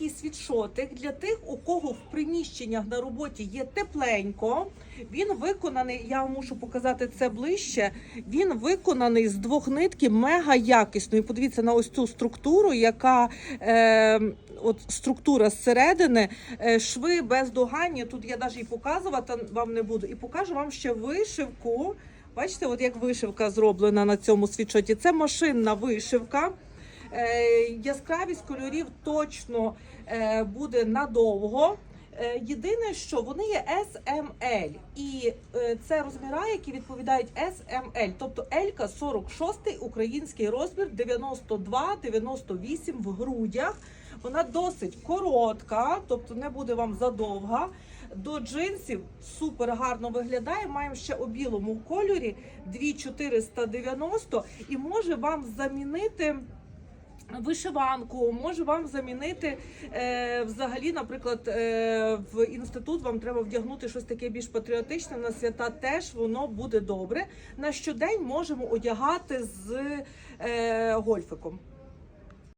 такий світшотик для тих, у кого в приміщеннях на роботі є тепленько. Він виконаний, я мушу показати це ближче. Він виконаний з двох нитки мега якісною. Подивіться на ось цю структуру, яка е, от структура зсередини, е, шви бездоганні. Тут я навіть і показувати вам не буду. І покажу вам ще вишивку. Бачите, от як вишивка зроблена на цьому світшоті. Це машинна вишивка. Е, яскравість кольорів точно е, буде надовго. Е, Єдине, що вони є SML, і це розміра, які відповідають SML, тобто L 46 український розмір 92-98 в грудях. Вона досить коротка, тобто не буде вам задовга. До джинсів супер гарно виглядає. Маємо ще у білому кольорі 2490 і може вам замінити. Вишиванку може вам замінити е, взагалі, наприклад, е, в інститут вам треба вдягнути щось таке більш патріотичне на свята. Теж воно буде добре. На щодень можемо одягати з е, гольфиком.